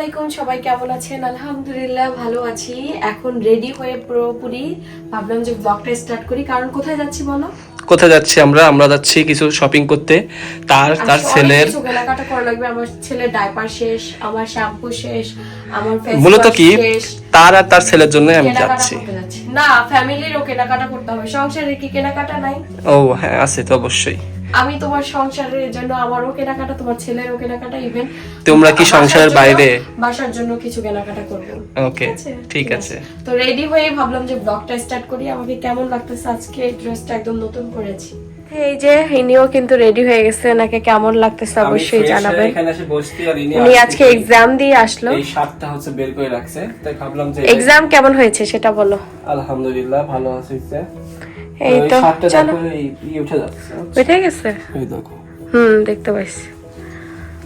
আলাইকুম সবাই কেমন আছেন? আলহামদুলিল্লাহ ভালো আছি। এখন রেডি হয়ে পুরোপুরি ভাবলাম যে ব্লগটা স্টার্ট করি। কারণ কোথায় যাচ্ছি বলো? কোথায় যাচ্ছি আমরা? আমরা যাচ্ছি কিছু শপিং করতে। তার তার ছেলের কেনাকাটা করা লাগবে। আমার ছেলের ডাইপার শেষ আমার শ্যাম্পু শেষ আমার মূলত কি? তার আর তার ছেলের জন্য আমি যাচ্ছি। না ফ্যামিলিরও কেনাকাটা করতে হবে। সংসারের কি কেনাকাটা নাই? ও হ্যাঁ আছে তো অবশ্যই। আমি তোমার সংসারের জন্য আমারও কেনাকাটা তোমার ছেলেরও কেনাকাটা ইভেন তোমরা কি সংসারের বাইরে? বাসার জন্য কিছু কেনাকাটা করব। ওকে ঠিক আছে? তো রেডি হয়ে ভাবলাম যে ব্লগটা স্টার্ট করি। আমাকে কেমন লাগতেছে? আজকে ড্রেসটা একদম নতুন করেছি। এই যে ইনিও কিন্তু রেডি হয়ে গেছে। নাকি কেমন লাগতেছে অবশ্যই জানাবেন। এখানে এসে বসছি আর ইনি উনি আজকে এক্সাম দিয়ে আসলো। এই শার্টটা হচ্ছে বের করে রাখছে। তাই ভাবলাম যে এক্সাম কেমন হয়েছে সেটা বলো। আলহামদুলিল্লাহ ভালো আছে এই তো চলো। দেখো উঠে গেছে? হুম দেখতে পাইছি।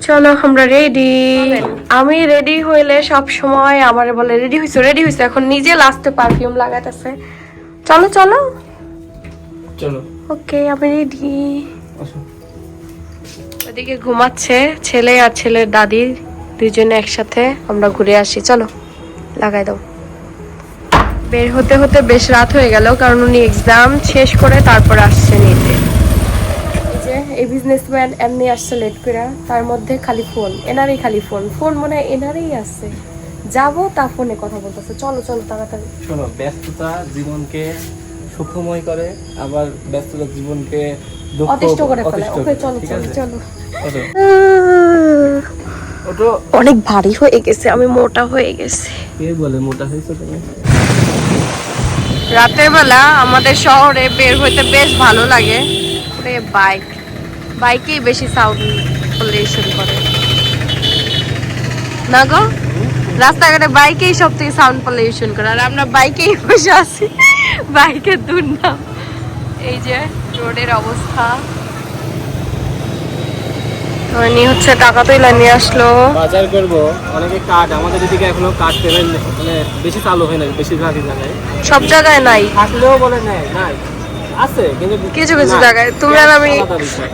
চলো আমরা রেডি আমি রেডি হইলে সব সময় আমার বলে রেডি হইছো রেডি হইছো। এখন নিজে লাস্টে পারফিউম লাগাতেছে চলো চলো। চলো। ওকে আমি রেডি ওদিকে ঘুমাচ্ছে ছেলে আর ছেলের দাদি দুজনে একসাথে আমরা ঘুরে আসি। চলো লাগাই দাও। বের হতে হতে বেশ রাত হয়ে গেল কারণ উনি এক্সাম শেষ করে তারপর আসছে নিতে এই যে এই বিজনেসম্যান এমনি আসছে লেট করে তার মধ্যে খালি ফোন এনারই খালি ফোন ফোন মনে হয় এনারই আছে। যাব তা ফোনে কথা বলতেছে। চলো চলো তাড়াতাড়ি। শোনো ব্যস্ততা জীবনকে সুখময় করে আবার ব্যস্ততা জীবনকে অতিষ্ঠ করে ফেলে। ওকে চলো চলো চলো। অনেক ভারী হয়ে গেছে আমি মোটা হয়ে গেছি। কে বলে মোটা হয়েছে তুমি? রাতের বেলা আমাদের শহরে বের হইতে বেশ ভালো লাগে। বাইক, বাইকেই বেশি সাউন্ড পলিউশন করে। না গো? রাস্তাঘাটে বাইকেই সব থেকে সাউন্ড পলিউশন করে। আর আমরা বাইকেই বসে আছি। বাইকের দুর্নাম। এই যে, রোডের অবস্থা। তো হচ্ছে টাকা তুলে নিয়ে আসলো। বাজার করব। অনেকে কাঠ আমাদের এদিকে এখনও কাঠ পেমেন্ট মানে বেশি চালু হয় না বেশিরভাগই জায়গায়। সব জায়গায় নাই? থাকলেও বলে নেয় নাই। আছে কিন্তু কিছু কিছু জায়গায়। তুমি আর আমি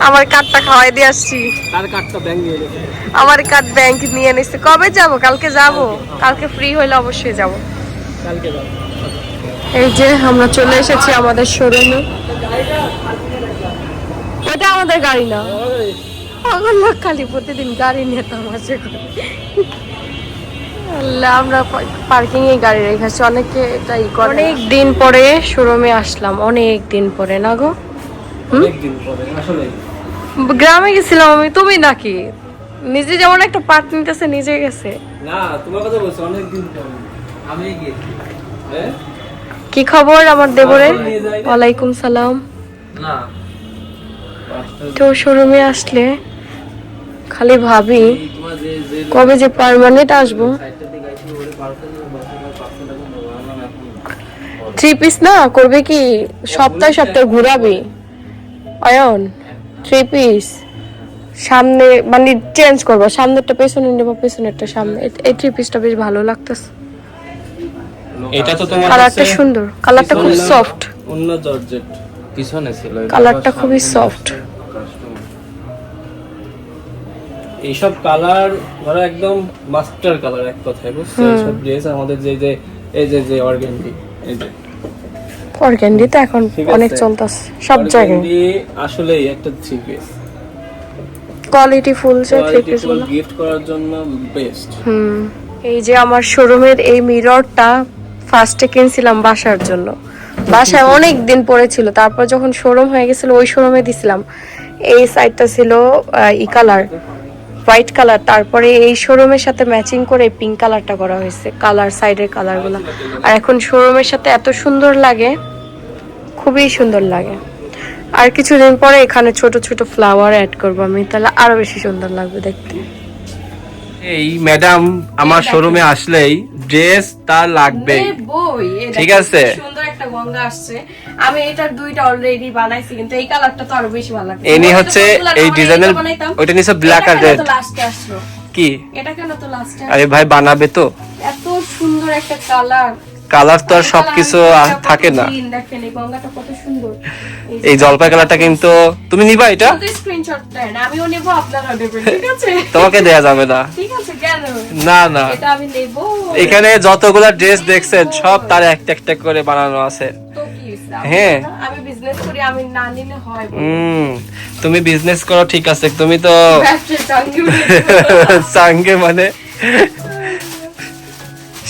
আমার কার্ডটা খাওয়াই দিয়ে আসছি। তার কাঠটা ব্যাংক নিয়ে আমার কার্ড ব্যাংক নিয়ে নিচ্ছে কবে যাব? কালকে যাব? কালকে ফ্রি হইলে অবশ্যই যাব। কালকে যাব। এই যে আমরা চলে এসেছি আমাদের শোরুমে ওটা আমাদের গাড়ি না। পাগল লোক খালি প্রতিদিন গাড়ি নিয়ে তামাশা করে। আল্লাহ, আমরা পার্কিং এ গাড়ি রেখেছি অনেকে এটাই করে অনেক দিন পরে শোরুমে আসলাম। অনেক দিন পরে না গো? অনেকদিন পরে আসলে গ্রামে গেছিলাম আমি তুমি নাকি? নিজে যেমন একটা পার্ট নিতেছে নিজে গেছে। না তোমার কথা বলছো অনেকদিন পরে। আমি গিয়েছি হ্যাঁ? কি খবর আমার না। ওয়ালাইকুম সালাম। না। তো শোরুমে আসলে? খালি ভাবি কবে যে পার্মানেন্ট আসব। থ্রি পিস না করবে কি? সপ্তাহে সপ্তাহে ঘুরাবি। অয়ন থ্রি পিস সামনে মানে চেঞ্জ করব। সামনেরটা পেছনে নেব পেছনেরটা সামনে। এই থ্রি পিসটা বেশ ভালো লাগতেছে। এটা তো তোমার কালারটা সুন্দর। কালারটা খুব সফট অন্য জর্জেট পিছনে ছিল। কালারটা খুবই সফট এইসব কালার ধরো একদম মাস্টার কালার এক কথায় বুঝছ? সব ড্রেস আমাদের যে যে এই যে যে অর্গানডি এই যে। অর্গ্যান্ডি তো এখন অনেক চলতেছে সব জায়গায়। আসলেই একটা থ্রি পিস কোয়ালিটি ফুল যে থ্রি পিসগুলো। গিফট করার জন্য বেস্ট হুম। এই যে আমার শোরুমের এই মিররটা ফার্স্টে কিনছিলাম বাসার জন্য। বাসায় অনেক দিন পরে ছিল তারপর যখন শোরুম হয়ে গেছিল ওই শোরুমে দিছিলাম। এই সাইডটা ছিল ই কালার হোয়াইট কালার তারপরে এই শোরুমের সাথে ম্যাচিং করে পিঙ্ক কালারটা করা হয়েছে কালার সাইডের কালারগুলো। আর এখন শোরুমের সাথে এত সুন্দর লাগে খুবই সুন্দর লাগে। আর কিছুদিন পরে এখানে ছোট ছোট ফ্লাওয়ার অ্যাড করব আমি তাহলে আরও বেশি সুন্দর লাগবে দেখতে। এই ম্যাডাম আমার শোরুমে আসলেই ড্রেস তার লাগবে ঠিক আছে। একটা গঙ্গা আসছে। আমি এটার দুইটা অলরেডি বানাইছি কিন্তু এই কালারটা তো আরও বেশি ভালো লাগছে এনি হচ্ছে এই ডিজাইনের ওটা নিচে ব্ল্যাক আর রেড লাস্টে আসলো? কি? এটা কেন তো লাস্টে আরে ভাই বানাবে তো। এত সুন্দর একটা কালার কালার তো আর সবকিছু থাকে না। এই জলপাই কালারটা কিন্তু তুমি নিবা এটা? আমিও নেব আপনারা নেবেন ঠিক আছে? তোমাকে দেয়া যাবে না। ঠিক আছে কেন? না না। এটা আমি নেব। এখানে যতগুলা ড্রেস দেখছেন সব তার একটা একটা করে বানানো আছে। হ্যাঁ। না- আমি বিজনেস করি আমি না নিলে হয় হুম তুমি বিজনেস করো ঠিক আছে। তুমি তো সাঙ্গে মানে?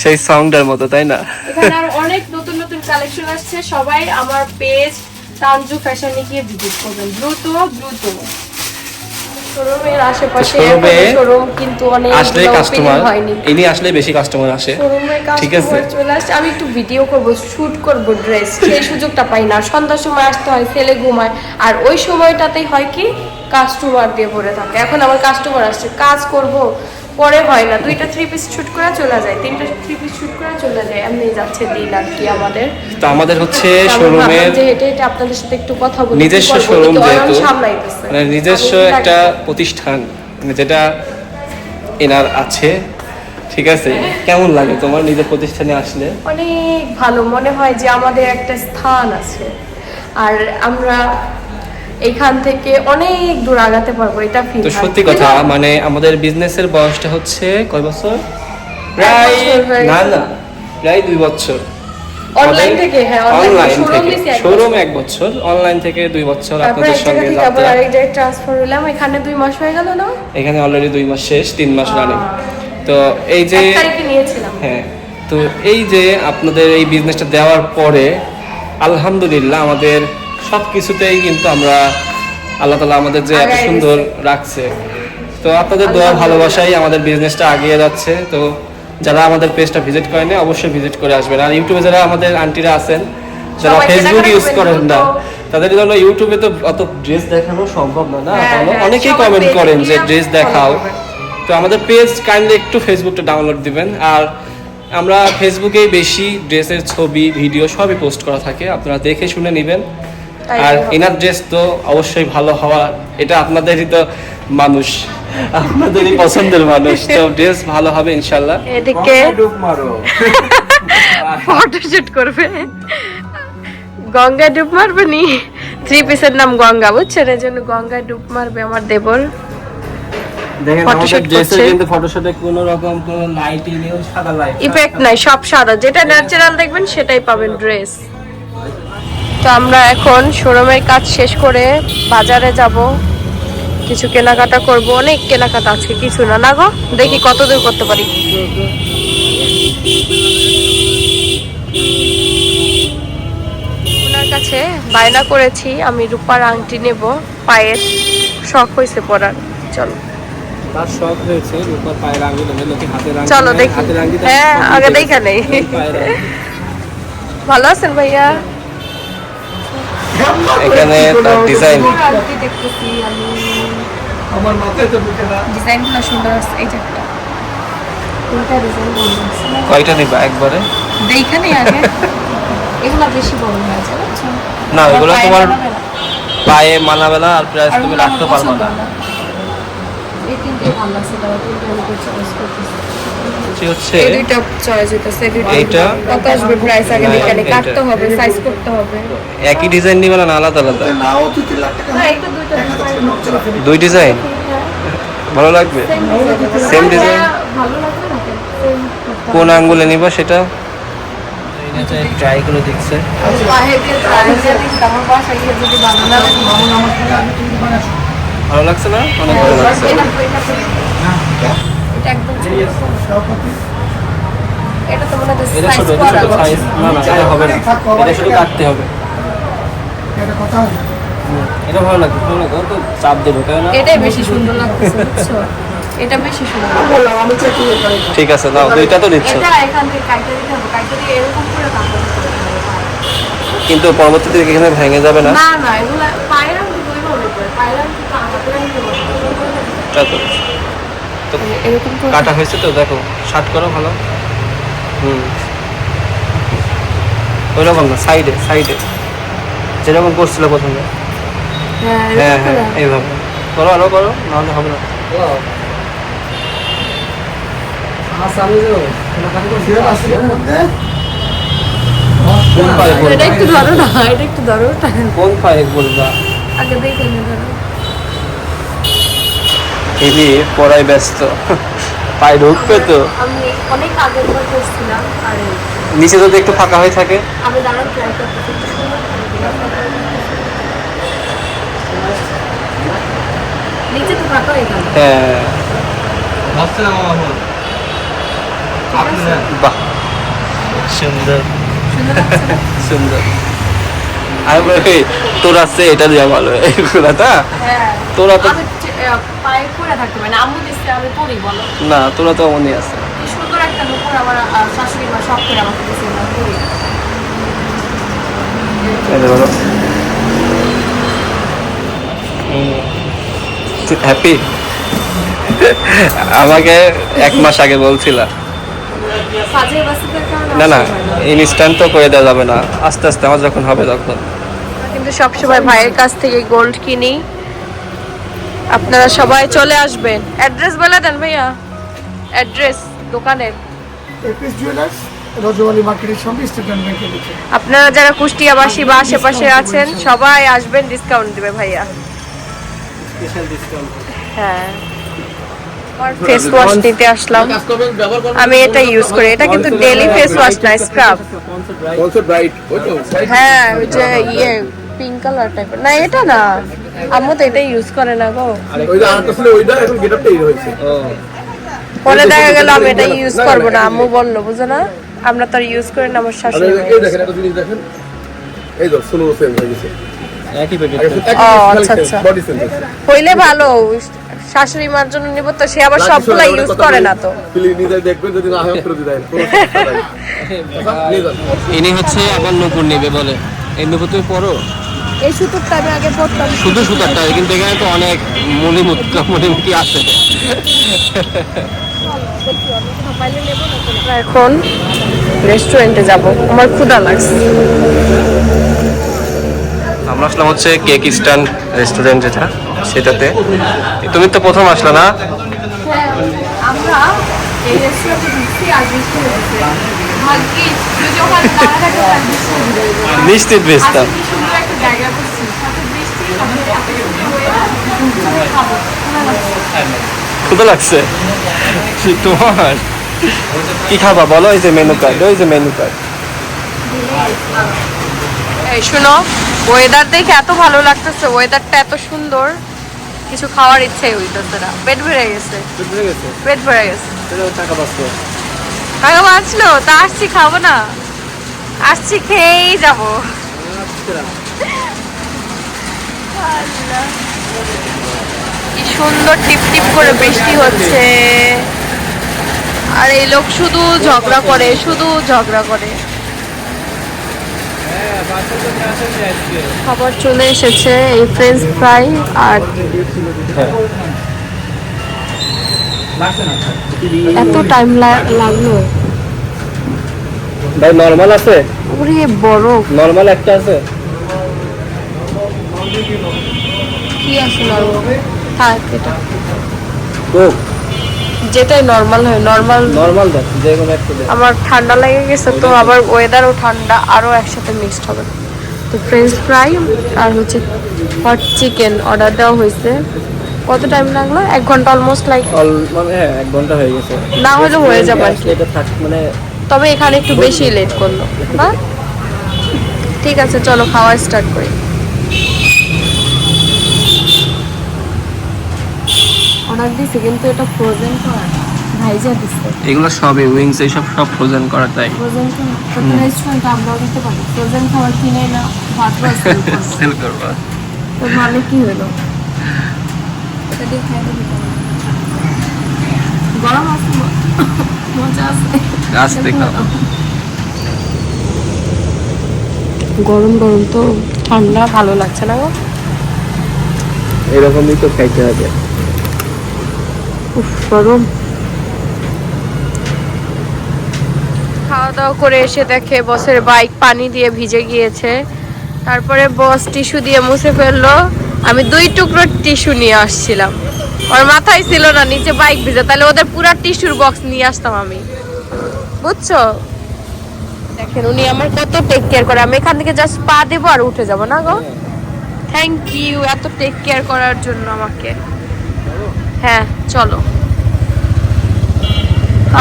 সেই সংটার মতো তাই না? এখানে আর অনেক নতুন নতুন কালেকশন আসছে। সবাই আমার পেজ তানজু ফ্যাশনে গিয়ে ভিজিট করবেন। দ্রুত দ্রুত। শোরুমের আশেপাশে শোরুম কিন্তু অনেক আসলে কাস্টমার ইনি আসলে বেশি কাস্টমার আসে। ঠিক আছে। চলে আসছে। আমি একটু ভিডিও করব শুট করব ড্রেস সেই সুযোগটা পাই না। সন্ধ্যার সময় আসতে হয় ছেলে ঘুমায়। আর ওই সময়টাতেই হয় কি কাস্টমার দিয়ে ভরে থাকে। এখন আমার কাস্টমার আসছে। কাজ করব। পরে হয় না। দুইটা থ্রি পিস শুট করে চলে যায়। তিনটা থ্রি পিস শুট করে চলে যায়। এমনি যাচ্ছে দিন আর কি আমাদের। তো আমাদের হচ্ছে শোরুমের যে হেঁটে হেঁটে আপনাদের সাথে একটু কথা বলি নিজস্ব শোরুম যেহেতু মানে নিজস্ব একটা প্রতিষ্ঠান মানে যেটা এনার আছে ঠিক আছে? কেমন লাগে তোমার নিজের প্রতিষ্ঠানে আসলে? অনেক ভালো। মনে হয় যে আমাদের একটা স্থান আছে। আর আমরা এখান থেকে অনেক দূর আগাতে পারব এটা ফিল তো সত্যি কথা মানে আমাদের বিজনেসের বয়সটা হচ্ছে কয় বছর? প্রায় না না প্রায় দুই বছর। অনলাইন থেকে হ্যাঁ অনলাইন থেকে শোরুম এক বছর। অনলাইন থেকে দুই বছর আপনাদের সঙ্গে যাত্রা আরেক জায়গায় ট্রান্সফার হলাম এখানে দুই মাস হয়ে গেল না? এখানে অলরেডি দুই মাস শেষ তিন মাস রানিং তো এই যে নিয়েছিলাম। হ্যাঁ তো এই যে আপনাদের এই বিজনেসটা দেওয়ার পরে আলহামদুলিল্লাহ আমাদের সব কিছুতেই কিন্তু আমরা আল্লাহ তালা আমাদের যে এত সুন্দর রাখছে। তো আপনাদের দোয়া ভালোবাসাই আমাদের বিজনেসটা আগিয়ে যাচ্ছে। তো যারা আমাদের পেজটা ভিজিট করেনি অবশ্যই ভিজিট করে আসবেন। আর ইউটিউবে যারা আমাদের আন্টিরা আছেন যারা ফেসবুক ইউজ করেন না তাদের জন্য ইউটিউবে তো অত ড্রেস দেখানো সম্ভব না না? হ্যাঁ? হ্যাঁ, অনেকেই কমেন্ট করেন যে ড্রেস দেখাও। তো আমাদের পেজ কাইন্ডলি একটু ফেসবুকটা ডাউনলোড দিবেন। আর আমরা ফেসবুকেই বেশি ড্রেসের ছবি ভিডিও সবই পোস্ট করা থাকে। আপনারা দেখে শুনে নেবেন। আর এনার ড্রেস তো অবশ্যই ভালো হওয়া এটা আপনাদেরই তো মানুষ। আপনাদেরই পছন্দের মানুষ। তো ড্রেস ভালো হবে ইনশাল্লাহ। এদিকে ডুব মারো। ফটোশুট করবে। গঙ্গা ডুব মারবে নি? থ্রি পিসের নাম গঙ্গা বুঝছেন? এই জন্য গঙ্গায় ডুব মারবে আমার দেবর। দেখেন Photoshoot আমাদের ড্রেসের করছে। কিন্তু ফটোশুটে কোনো রকম কোনো লাইটিং নেই সাদা লাইট ইফেক্ট নাই সব সাদা। যেটা ন্যাচারাল দেখবেন সেটাই পাবেন ড্রেস তো আমরা এখন শোরুমের কাজ শেষ করে বাজারে যাব। কিছু কেনাকাটা করব। অনেক কেনাকাটা আছে কিছু না। না গো? দেখি কত দূর করতে পারি। ওনার কাছে বায়না করেছি আমি রূপার আংটি নেব। পায়ের শখ হয়েছে পরার। চলো। তার শখ হয়েছে রূপার পায়ের আঙ্গুল লোকে হাতের আঙ্গুল চলো দেখি। হাতের হ্যাঁ আগে দেখা নেই। ভালো আছেন ভাইয়া? এখানে তার ডিজাইন আমার মাথায় তো ঢুকে না। ডিজাইনগুলো সুন্দর আছে এই যে একটা। কয়টা নিবা একবারে? দেইখানে আগে। এগুলো বেশি বড় হয়ে না এগুলো তোমার পায়ে মানাবে না আর প্রাইস তুমি রাখতে পারবে না। এই তিনটেই ভালো লাগছে তারা তিনটে আমি চয়েস করতেছি হচ্ছে এই দুইটা চয়েস হইতেছে দুইটা এইটা? কত আসবে প্রাইস আগে। কাটতে হবে সাইজ করতে হবে একই ডিজাইন নিবে না আলাদা আলাদা নাও তুই তিন লাখ টাকা না এটা দুইটা ডিজাইন দুই ডিজাইন ভালো লাগবে Same design? ভালো লাগবে না কোন আঙ্গুলে নিবা সেটা ট্রাই করে দেখছে ভালো লাগছে না? অনেক ভালো লাগছে। এটা তো মনে সাইজ সাইজ না না এটা হবে না। এটা শুধু কাটতে হবে। এটা কথা এটা ভালো তো চাপ দিয়ে ঢোকায় না। এটাই বেশি সুন্দর এটা বেশি সুন্দর আমি ঠিক আছে নাও দুইটা তো নিচ্ছ এটা এখান থেকে কাইটা দিতে হবে। কাইটা দিয়ে এরকম করে তারপর কিন্তু পরবর্তীতে এখানে ভেঙে যাবে না? না না এগুলা পায়ের দুইভাবে করে পায়ের আংটি তো কাটা হয়েছে তো দেখো শার্ট করো ভালো। হুম। ওই রকম না সাইডে সাইডে যেরকম করছিল প্রথমে। হ্যাঁ হ্যাঁ হ্যাঁ। এইভাবে। করো আরও করো নাহলে হবে না। কোন পায়ে বলবা আগে দেখে ধরো। এবি পড়ায় ব্যস্ত। পায়ে ঢুকবে তো। আমি অনেক করছিলাম আর নিচে যদি একটু ফাঁকা হয়ে থাকে। আমি দাঁড়ান ট্রাই করতেছি নিচে তো ফাঁকা হয়ে গেল। হ্যাঁ। বাহ। সুন্দর। সুন্দর আর বলে তোর আছে এটা দেওয়া ভালো এগুলাটা হ্যাঁ। তোরা তো পায়ে পরে থাকতে পারি না। আম্মু দিচ্ছে আমি পরি বলো। না তোরা তো অমনই আছে। কি সুন্দর একটা নুপুর আমার শাশুড়ি মা সব করে আমাকে দিচ্ছে আমি হ্যাপি আমাকে এক মাস আগে বলছিলা। না না। ইনস্ট্যান্ট তো করে দেওয়া যাবে না। আস্তে আস্তে আমার যখন হবে তখন। কিন্তু সবসময় ভাইয়ের কাছ থেকে গোল্ড কিনি। আপনারা সবাই চলে আসবেন। অ্যাড্রেস বলে দেন ভাইয়া। অ্যাড্রেস দোকানের। এপিস জুয়েলার্স রজওয়ালি মার্কেটের সঙ্গে স্টেট ব্যাংকের নিচে। আপনারা যারা কুষ্টিয়াবাসী বা আশেপাশে আছেন সবাই আসবেন ডিসকাউন্ট দিবে ভাইয়া। হ্যাঁ। ফেস ওয়াশ নিতে আসলাম। আমি এটা ইউজ করি। এটা কিন্তু ডেলি ফেস ওয়াশ না স্ক্রাব হ্যাঁ ওই যে ইয়ে। পিঙ্ক কালার টাইপের না এটা না। আম্মু তো এটা ইউজ করে না গো। ওই আরেকটা ছিল ওইটা এখন গেটআপটা এই হয়েছে। পরে দেখা গেল আমি এটা ইউজ করব না আম্মু বলল বুঝো না? আমরা তো ইউজ করি না আমার শাশুড়ি এই দেখেন একটা জিনিস দেখেন। এই তো ষোলো সেম হয়ে গেছে। একই প্যাকেট ও, আচ্ছা, আচ্ছা। বডি সেম হইলে ভালো শাশুড়ি মার জন্য নিব তো সে আবার সবগুলো ইউজ করে না তো। দেখবেন যদি না হয় নিয়ে যান। ইনি হচ্ছে আবার নূপুর নেবে বলে। এই নূপুর তুমি পড়ো এই সুতোরটা আমি আগে পড়তাম শুধু সুতারটা কিন্তু এখানে তো অনেক মলিমুক্ত মলিমুখী আছে। এখন রেস্টুরেন্টে যাব। আমার ক্ষুধা লাগছে। আমরা আসলাম হচ্ছে কেক স্ট্যান্ড রেস্টুরেন্ট যেটা সেটাতে। তুমি তো প্রথম আসলে না? আমরা এই রেস্টুরেন্টে ঢুকছি আর নিশ্চিত লাগছে। ক্ষুদা লাগছে। তোমার। কি খাবা বলো? এই যে মেনু কার্ড ওই যে মেনু কার্ড এই শোনো ওয়েদার দেখে এত ভালো লাগতেছে ওয়েদারটা এত সুন্দর। কিছু খাওয়ার ইচ্ছে হইতেছে না। পেট ভরে গেছে। পেট ভরে গেছে? টাকা পাচ্ছে টাকা বাঁচলো তা আসছি খাব না। আসছি খেয়েই যাব। কি সুন্দর টিপ টিপ করে বৃষ্টি হচ্ছে। আর এই লোক শুধু ঝগড়া করে শুধু ঝগড়া করে। খাবার চলে এসেছে এই ফ্রেঞ্চ ফ্রাই আর এত টাইম লাগল। ভাই নর্মাল আছে? ওরে বড়। নর্মাল একটা আছে? কি আছে নর্মাল থাক এটা। কোক যেটাই নর্মাল হয় নর্মাল নরমাল দেখ যে কোনো একটা দেখ। আমার ঠান্ডা লেগে গেছে তো আবার ওয়েদারও ঠান্ডা আরও একসাথে মিক্সড হবে। তো ফ্রেঞ্চ ফ্রাই আর হচ্ছে হট চিকেন অর্ডার দেওয়া হয়েছে। কত টাইম লাগল? এক ঘণ্টা অলমোস্ট লাইক মানে হ্যাঁ এক ঘণ্টা হয়ে গেছে। না হলে হয়ে যাবে এটা থাক মানে তবে এখানে একটু বেশি লেট করল। না ঠিক আছে চলো খাওয়া স্টার্ট করি। অর্ডার দিছি কিন্তু এটা ফ্রোজেন করা ভাইজা দিচ্ছে এগুলো সবই উইংস এই সব সব ফ্রোজেন করা তাই। ফ্রোজেন করা রেস্টুরেন্টে আমরাও দিতে পারি। ফ্রোজেন খাবার কিনে না ভাত সেল করবা। তো ভালো কি হলো? এটা দিয়ে খাই দিতে গরম আছে মজা আছে। আস্তে খাও গরম গরম তো ঠান্ডা ভালো লাগছে না গো। এরকমই তো খাইতে হবে। উফ গরম। খাওয়া দাওয়া করে এসে দেখে বসের বাইক পানি দিয়ে ভিজে গিয়েছে। তারপরে বস টিস্যু দিয়ে মুছে ফেলল। আমি দুই টুকরো টিস্যু নিয়ে আসছিলাম। ওর মাথায় ছিল না, নিচে বাইক ভিজে। তাহলে ওদের পুরা টিস্যুর বক্স নিয়ে আসতাম আমি। বুঝছ? দেখেন, উনি আমার কত টেক কেয়ার করে। আমি এখান থেকে জাস্ট পা দেবো আর উঠে যাব, না গো? থ্যাংক ইউ এত টেক কেয়ার করার জন্য আমাকে। হ্যাঁ চলো।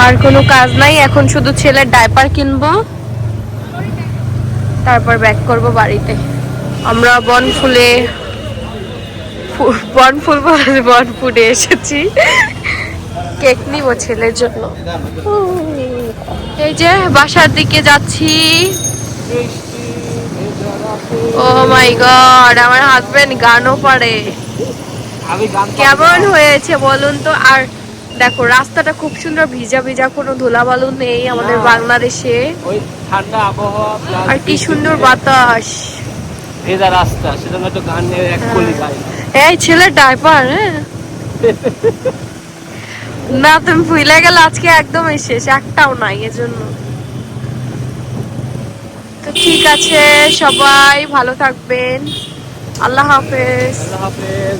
আর কোনো কাজ নাই, এখন শুধু ছেলের ডাইপার কিনবো। তারপর ব্যাক করব বাড়িতে। আমরা বনফুলে বনফুল বলে বনফুলে এসেছি। কেক নিব ছেলের জন্য। এই যে বাসার দিকে যাচ্ছি। ও মাই গড আমার হাজবেন্ড গানও পারে। কেমন হয়েছে বলুন তো? আর দেখো রাস্তাটা খুব সুন্দর ভিজা ভিজা কোনো ধুলাবালু নেই আমাদের বাংলাদেশে। ঠান্ডা আবহাওয়া আর কি সুন্দর বাতাস। ভেজা রাস্তা সেজন্য তো গান এক কলি গাই। এই ছেলের ডাইপার হ্যাঁ না, তুমি ভুলে গেলে আজকে একদম শেষ, একটাও নাই এজন্য। তো ঠিক আছে, সবাই ভালো থাকবেন। আল্লাহ হাফেজ। আল্লাহ হাফেজ।